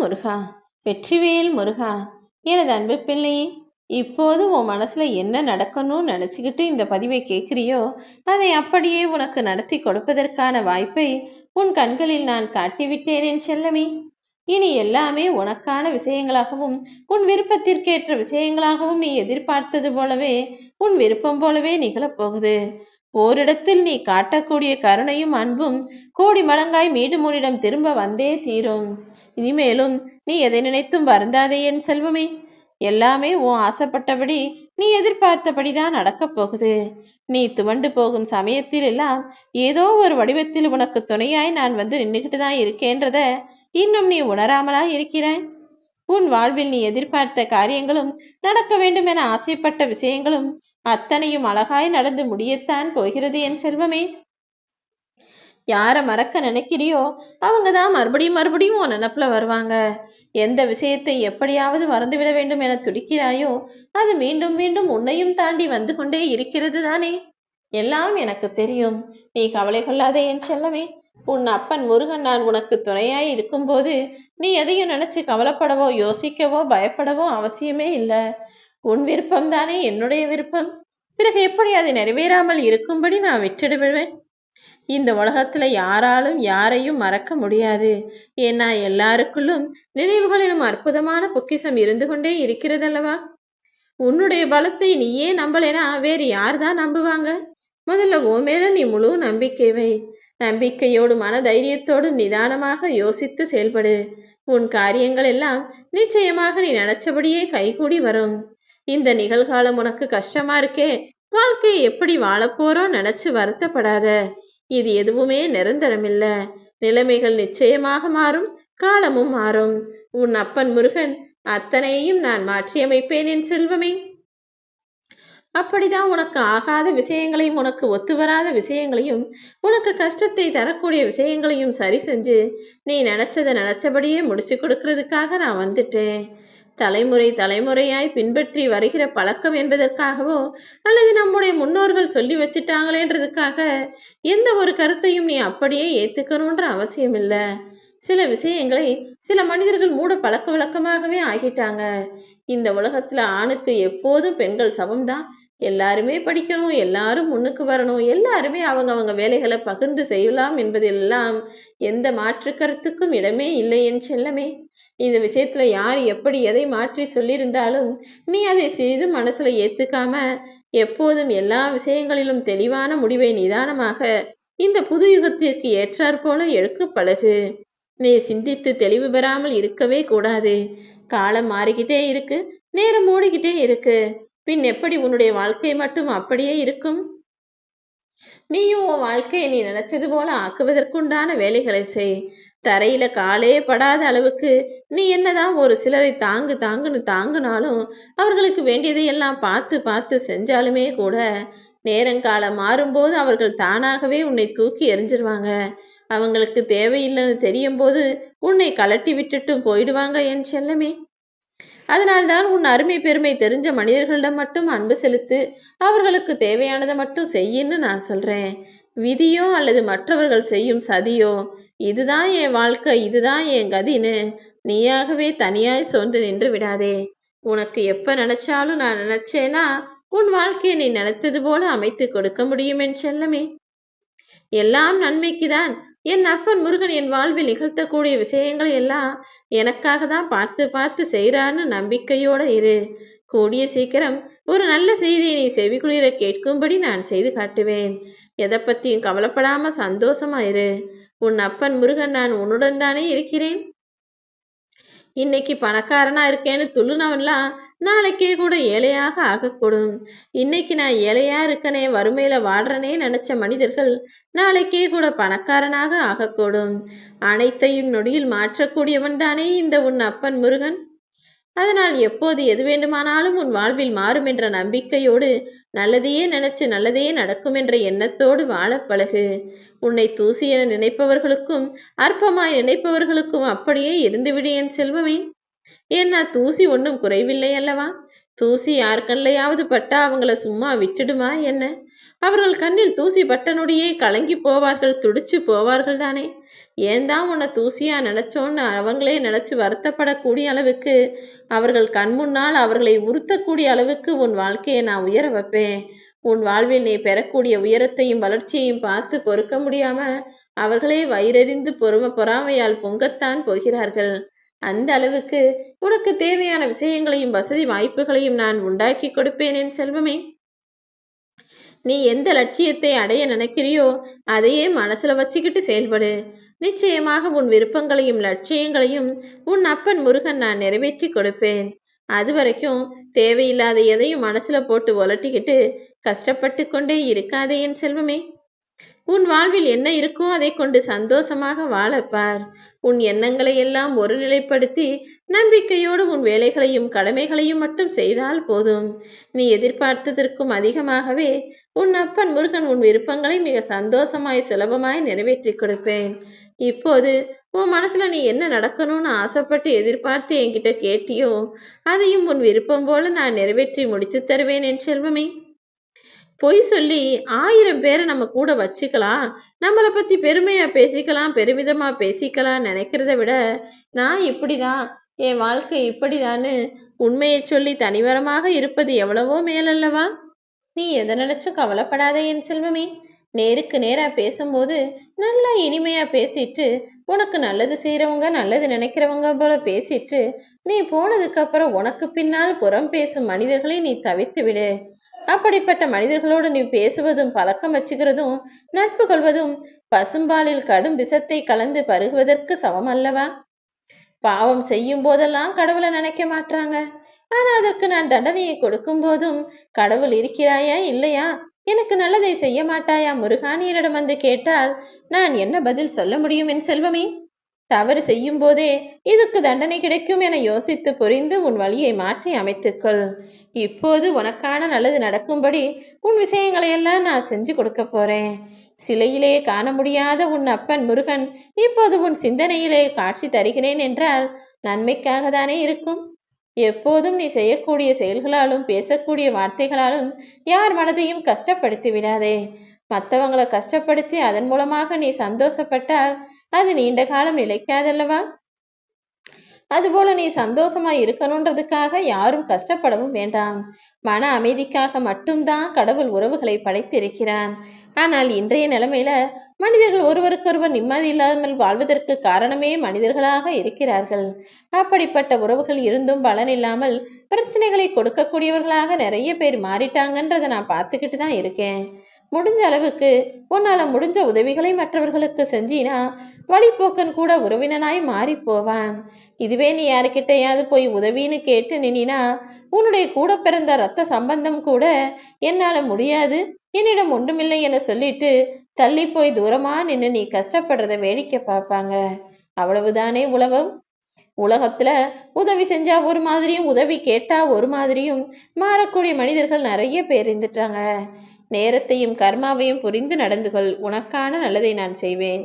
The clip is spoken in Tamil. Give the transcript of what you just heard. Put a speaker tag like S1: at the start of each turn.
S1: முருகா வெற்றிவேல் முருகா எனது அன்பு பிள்ளையே இப்போது உன் மனசுல என்ன நடக்கணும்னு நினச்சிக்கிட்டு இந்த பதிவை கேட்குறியோ அதை அப்படியே உனக்கு நடத்தி கொடுப்பதற்கான வாய்ப்பை உன் கண்களில் நான் காட்டிவிட்டேனேன் செல்லமே. இனி எல்லாமே உனக்கான விஷயங்களாகவும் உன் விருப்பத்திற்கேற்ற விஷயங்களாகவும் நீ எதிர்பார்த்தது போலவே உன் விருப்பம் போலவே நிகழப்போகுது. ஓரிடத்தில் நீ காட்டக்கூடிய கருணையும் அன்பும் கோடி மடங்காய் மீண்டும் உன்னிடம் திரும்ப வந்தே தீரும். இனிமேலும் நீ எதை நினைத்தும் வருந்தாதே என் செல்வமே. எல்லாமே உன் ஆசைப்பட்டபடி நீ எதிர்பார்த்தபடிதான் நடக்கப் போகுது. நீ துவண்டு போகும் சமயத்தில் எல்லாம் ஏதோ ஒரு வடிவத்தில் உனக்கு துணையாய் நான் வந்து நின்றுகிட்டு தான் இருக்கேன்றத இன்னும் நீ உணராமலா இருக்கிறாய். உன் வாழ்வில் நீ எதிர்பார்த்த காரியங்களும் நடக்க வேண்டும் என ஆசைப்பட்ட விஷயங்களும் அத்தனையும் அழகாய் நடந்து முடியத்தான் போகிறது என் செல்வமே. யாரை மறக்க நினைக்கிறியோ அவங்க தான் மறுபடியும் மறுபடியும் உன் நினப்புல வருவாங்க. எந்த விஷயத்தை எப்படியாவது மறந்துவிட வேண்டும் என துடிக்கிறாயோ அது மீண்டும் மீண்டும் உன்னையும் தாண்டி வந்து கொண்டே இருக்கிறது தானே. எல்லாம் எனக்கு தெரியும். நீ கவலை கொள்ளாதே என் செல்லமே. உன் அப்பன் முருகன் நான் உனக்கு துணையாய் இருக்கும்போது நீ எதையும் நினைச்சு கவலைப்படவோ யோசிக்கவோ பயப்படவோ அவசியமே இல்லை. உன் விருப்பம் தானே என்னுடைய விருப்பம்? பிறகு எப்படி அது நிறைவேறாமல் இருக்கும்படி நான் விட்டுடுவேன் இந்த உலகத்துல யாராலும் யாரையும் மறக்க முடியாது. ஏன்னா எல்லாருக்குள்ளும் நினைவுகளிலும் அற்புதமான பொக்கிசம் இருந்து கொண்டே இருக்கிறதல்லவா? உன்னுடைய பலத்தை நீயே நம்பலைனா வேறு யார் தான் நம்புவாங்க? முதல்ல ஓ மேல நீ முழு நம்பிக்கை வை. நம்பிக்கையோடு மன தைரியத்தோடு நிதானமாக யோசித்து செயல்படு. உன் காரியங்கள் எல்லாம் நிச்சயமாக நீ நினைச்சபடியே கைகூடி வரும். இந்த நிகழ்காலம் உனக்கு கஷ்டமா இருக்கே? வாழ்க்கையை எப்படி வாழப்போறோம் நினைச்சு வருத்தப்படாத. இது எதுவுமே நிரந்தரமில்ல. நிலைமைகள் நிச்சயமாக மாறும். காலமும் மாறும். உன் அப்பன் முருகன் அத்தனையும் நான் மாற்றியமைப்பேன் என் செல்வமே. அப்படிதான் உனக்கு ஆகாத விஷயங்களையும் உனக்கு ஒத்து வராத விஷயங்களையும் உனக்கு கஷ்டத்தை தரக்கூடிய விஷயங்களையும் சரி செஞ்சு நீ நினைச்சதை நினைச்சபடியே முடிச்சு கொடுக்கறதுக்காக நான் வந்துட்டேன். தலைமுறை தலைமுறையாய் பின்பற்றி வருகிற பழக்கம் என்பதற்காகவோ அல்லது நம்முடைய முன்னோர்கள் சொல்லி வச்சிட்டாங்களேன்றதுக்காக எந்த ஒரு கருத்தையும் நீ அப்படியே ஏத்துக்கணும்ன்ற அவசியம் இல்லை சில விஷயங்களை சில மனிதர்கள் மூட பழக்க வழக்கமாகவே ஆகிட்டாங்க. இந்த உலகத்துல ஆணுக்கு எப்போதும் பெண்கள் சமம்தான். எல்லாருமே படிக்கணும் எல்லாரும் முன்னுக்கு வரணும் எல்லாருமே அவங்க அவங்க வேலைகளை பகிர்ந்து செய்யலாம் என்பதெல்லாம் எந்த மாற்று கருத்துக்கும் இடமே இல்லை என் செல்லமே. இந்த விஷயத்துல யார் எப்படி எதை மாற்றி சொல்லியிருந்தாலும் நீ அதை செய்து மனசுல ஏத்துக்காம எப்போதும் எல்லா விஷயங்களிலும் தெளிவான முடிவை நிதானமாக இந்த புது யுகத்திற்கு ஏற்றாற்போல எடுக்க பழகு. நீ சிந்தித்து தெளிவு பெறாமல் இருக்கவே கூடாது. காலம் மாறிக்கிட்டே இருக்கு நேரம் ஓடிக்கிட்டே இருக்கு. பின் எப்படி உன்னுடைய வாழ்க்கை மட்டும் அப்படியே இருக்கும்? நீயும் உன் வாழ்க்கையை நீ நினைச்சது போல ஆக்குவதற்குண்டான வேலைகளை செய். தரையில காலே படாத அளவுக்கு நீ என்னதான் ஒரு சிலரை தாங்கு தாங்குன்னு தாங்குனாலும் அவர்களுக்கு வேண்டியதையெல்லாம் பார்த்து பார்த்து செஞ்சாலுமே கூட நேரங்காலம் மாறும்போது அவர்கள் தானாகவே உன்னை தூக்கி எறிஞ்சிருவாங்க. அவங்களுக்கு தேவையில்லைன்னு தெரியும் போது உன்னை கலட்டி விட்டுட்டும் போயிடுவாங்க என் செல்லமே. அதனால்தான் உன் அருமை பெருமை தெரிஞ்ச மனிதர்களிடம் மட்டும் அன்பு செலுத்து அவர்களுக்கு தேவையானதை மட்டும் செய்யின்னு நான் சொல்றேன். விதியோ அல்லது மற்றவர்கள் செய்யும் சதியோ இதுதான் என் வாழ்க்கை இதுதான் என் கதின்னு நீயாகவே தனியாய் சோர்ந்து நின்று விடாதே. உனக்கு எப்ப நினைச்சாலும் நான் நினைச்சேனா உன் வாழ்க்கையை நீ நினைத்தது போல அமைத்து கொடுக்க முடியும் என் செல்லமே. எல்லாம் நன்மைக்குதான். என் அப்பன் முருகன் என் வாழ்வில் நிகழ்த்தக்கூடிய விஷயங்களை எல்லாம் எனக்காக தான் பார்த்து பார்த்து செய்கிறான்னு நம்பிக்கையோட இரு. கூடிய சீக்கிரம் ஒரு நல்ல செய்தியை நீ செவிக்குளிர கேட்கும்படி நான் செய்து காட்டுவேன். எதை பற்றியும் கவலைப்படாம சந்தோஷமா இரு. உன் அப்பன் முருகன் நான் உன்னுடன் தானே இருக்கிறேன். இன்னைக்கு பணக்காரனா இருக்கேன்னு துள்ளுனவன்லாம் நாளைக்கே கூட ஏழையாக ஆகக்கூடும். இன்னைக்கு நான் ஏழையா இருக்கனே வறுமையில வாடுறனே நினைச்ச மனிதர்கள் நாளைக்கே கூட பணக்காரனாக ஆகக்கூடும். அனைத்தையும் நொடியில் மாற்றக்கூடியவன் தானே இந்த உன் அப்பன் முருகன். அதனால் எப்போது எது வேண்டுமானாலும் உன் வாழ்வில் மாறும் என்ற நம்பிக்கையோடு நல்லதையே நினைச்சு நல்லதையே நடக்கும் என்ற எண்ணத்தோடு வாழ பழகு. உன்னை தூசி என நினைப்பவர்களுக்கும் அற்பமாய் நினைப்பவர்களுக்கும் அப்படியே இருந்துவிடு என் செல்வமே. ஏன்னா தூசி ஒன்றும் குறைவில்லை அல்லவா? தூசி யார் கண்லையாவது பட்டா அவங்கள சும்மா விட்டுடுமா என்ன? அவர்கள் கண்ணில் தூசி பட்டனுடையே கலங்கி போவார்கள் துடிச்சு போவார்கள் தானே. ஏன் தான் உன்னை தூசியா நினைச்சோன்னு அவங்களே நினைச்சு வருத்தப்படக்கூடிய அளவுக்கு அவர்கள் கண் முன்னால் அவர்களை உறுத்தக்கூடிய அளவுக்கு உன் வாழ்க்கையை நான் உயர வைப்பேன். உன் வாழ்வில் நீ பெறக்கூடிய உயரத்தையும் வளர்ச்சியையும் பார்த்து பொறுக்க முடியாம அவர்களே வயிறறிந்து பொறும பொறாமையால் பொங்கத்தான் போகிறார்கள். அந்த அளவுக்கு உனக்கு தேவையான விஷயங்களையும் வசதி வாய்ப்புகளையும் நான் உண்டாக்கி கொடுப்பேன் என் செல்வமே. நீ எந்த லட்சியத்தை அடைய நினைக்கிறியோ அதையே மனசுல வச்சுக்கிட்டு செயல்படு. நிச்சயமாக உன் விருப்பங்களையும் லட்சியங்களையும் உன் அப்பன் முருகன் நான் நிறைவேற்றி கொடுப்பேன். அது வரைக்கும் தேவையில்லாத எதையும் மனசுல போட்டு ஒலட்டிக்கிட்டு கஷ்டப்பட்டு கொண்டே இருக்காதே என் செல்வமே. உன் வாழ்வில் என்ன இருக்கோ அதை கொண்டு சந்தோஷமாக வாழப்பார் உன் எண்ணங்களை எல்லாம் ஒருநிலைப்படுத்தி நம்பிக்கையோடு உன் வேலைகளையும் கடமைகளையும் மட்டும் செய்தால் போதும். நீ எதிர்பார்த்ததற்கும் அதிகமாகவே உன் அப்பன் முருகன் உன் விருப்பங்களை மிக சந்தோஷமாய் சுலபமாய் நிறைவேற்றி கொடுப்பேன். இப்போது உன் மனசுல நீ என்ன நடக்கணும்னு ஆசைப்பட்டு எதிர்பார்த்து என்கிட்ட கேட்டியோ அதையும் உன் விருப்பம் போல நான் நிறைவேற்றி முடித்து தருவேன் என் செல்வமே. பொய் சொல்லி ஆயிரம் பேரை நம்ம கூட வச்சுக்கலாம். நம்மளை பத்தி பெருமையா பேசிக்கலாம் பெருமிதமா பேசிக்கலாம் நினைக்கிறத விட நான் இப்படிதான் என் வாழ்க்கை இப்படிதான்னு உண்மையை சொல்லி தனிவரமாக இருப்பது எவ்வளவோ மேலல்லவா? நீ எதை நினைச்சும் கவலைப்படாத என் செல்வமே. நேருக்கு நேரா பேசும்போது நல்லா இனிமையா பேசிட்டு உனக்கு நல்லது செய்யறவங்க நல்லது நினைக்கிறவங்க போல பேசிட்டு நீ போனதுக்கு அப்புறம் உனக்கு பின்னால் புறம் பேசும் மனிதர்களை நீ தவித்து விடு. அப்படிப்பட்ட மனிதர்களோடு நீ பேசுவதும் பழக்கம் வச்சுக்கிறதும் நட்பு கொள்வதும் பசும்பாலில் கடும் விஷத்தை கலந்து பருகுவதற்கு சமம் அல்லவா? பாவம் செய்யும் போதெல்லாம் கடவுளை நினைக்க மாட்டாங்க ஆனா அதற்கு நான் தண்டனையை கொடுக்கும் போதும் கடவுள் இருக்கிறாயா இல்லையா? எனக்கு நல்லதை செய்ய மாட்டாயா முருகானியரிடம் வந்து கேட்டால் நான் என்ன பதில் சொல்ல முடியும் என் செல்வமே? தவறு செய்யும் போதே இதுக்கு தண்டனை கிடைக்கும் என யோசித்து புரிந்து உன் வழியை மாற்றி அமைத்துக்கொள். இப்போது உனக்கான நல்லது நடக்கும்படி உன் விஷயங்களை எல்லாம் நான் செஞ்சு கொடுக்க போறேன். சிலையிலே காண முடியாத உன் அப்பன் முருகன் இப்போது உன் சிந்தனையிலே காட்சி தருகிறேன் என்றால் நன்மைக்காக தானே இருக்கும்? எப்போதும் நீ செய்யக்கூடிய செயல்களாலும் பேசக்கூடிய வார்த்தைகளாலும் யார் மனதையும் கஷ்டப்படுத்தி விடாதே. மற்றவங்களை கஷ்டப்படுத்தி அதன் மூலமாக நீ சந்தோஷப்பட்டால் அது நீண்ட காலம் நிலைக்காதல்லவா? அதுபோல நீ சந்தோஷமா இருக்கணுன்றதுக்காக யாரும் கஷ்டப்படவும் வேண்டாம். மன அமைதிக்காக மட்டும்தான் கடவுள் உறவுகளை படைத்திருக்கிறான் ஆனால் இன்றைய நிலைமையில மனிதர்கள் ஒருவருக்கொருவர் நிம்மதி இல்லாமல் வாழ்வதற்கு காரணமே மனிதர்களாக இருக்கிறார்கள். அப்படிப்பட்ட உறவுகள் இருந்தும் பலன் இல்லாமல் பிரச்சனைகளை கொடுக்கக்கூடியவர்களாக நிறைய பேர் மாறிட்டாங்கன்றதை நான் பார்த்துக்கிட்டு தான் இருக்கேன். முடிஞ்ச அளவுக்கு உன்னால முடிஞ்ச உதவிகளை மற்றவர்களுக்கு செஞ்சினா வழிப்போக்கன் கூட உறவினனாய் மாறி போவான். இதுவே நீ யாருக்கிட்டையாவது போய் உதவின்னு கேட்டு நினா உன்னுடைய கூட பிறந்த ரத்த சம்பந்தம் கூட என்னால முடியாது என்னிடம் ஒன்றுமில்லை என சொல்லிட்டு தள்ளி போய் தூரமா நின்று நீ கஷ்டப்படுறத வேடிக்கை பார்ப்பாங்க. அவ்வளவுதானே உலகம்? உலகத்துல உதவி செஞ்சா ஒரு மாதிரியும் உதவி கேட்டா ஒரு மாதிரியும் மாறக்கூடிய மனிதர்கள் நிறைய பேர் இருந்துட்டாங்க. நேரத்தையும் கர்மாவையும் புரிந்து நடந்து கொள் உனக்கான நல்லதை நான் செய்வேன்.